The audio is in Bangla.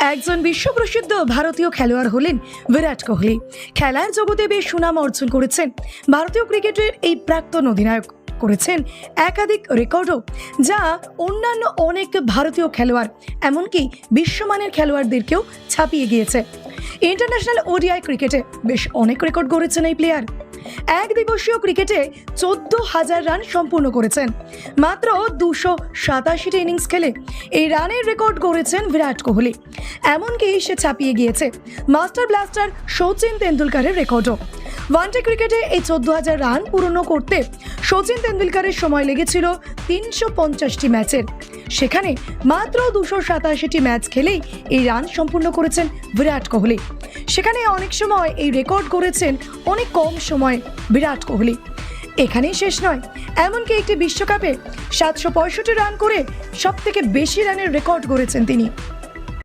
একজন বিশ্বপ্রসিদ্ধ ভারতীয় খেলোয়াড় হলেন বিরাট কোহলি। খেলার জগতে বেশ সুনাম অর্জন করেছেন। ভারতীয় ক্রিকেটের এই প্রাক্তন অধিনায়ক করেছেন একাধিক রেকর্ডও, যা অন্যান্য অনেক ভারতীয় খেলোয়াড়, এমনকি বিশ্বমানের খেলোয়াড়দেরকেও ছাপিয়ে গিয়েছে। ইন্টারন্যাশনাল ওডিআই ক্রিকেটে বেশ অনেক রেকর্ড গড়েছেন এই প্লেয়ার। এক দিবসীয় ক্রিকেটে চোদ্দ হাজার রান সম্পূর্ণ করেছেন। মাত্র দুশো সাতাশিটি ইনিংস খেলে এই রানের রেকর্ড গড়েছেন বিরাট কোহলি। এমনকি সে ছাপিয়ে গিয়েছে মাস্টার ব্লাস্টার সচিন তেন্ডুলকারের রেকর্ডও। ওয়ানডে ক্রিকেটে এই চোদ্দ হাজার রান পূরণ করতে সচিন তেন্ডুলকারের সময় লেগেছিল তিনশো পঞ্চাশটি ম্যাচের। সেখানে মাত্র দুশো সাতাশিটি ম্যাচ খেলেই এই রান সম্পূর্ণ করেছেন বিরাট কোহলি। সেখানে অনেক সময় এই রেকর্ড করেছেন অনেক কম সময়ে বিরাট কোহলি। এখানেই শেষ নয়, এমনকি একটি বিশ্বকাপে সাতশো পঁয়ষট্টি রান করে সবথেকে বেশি রানের রেকর্ড গড়েছেন তিনি।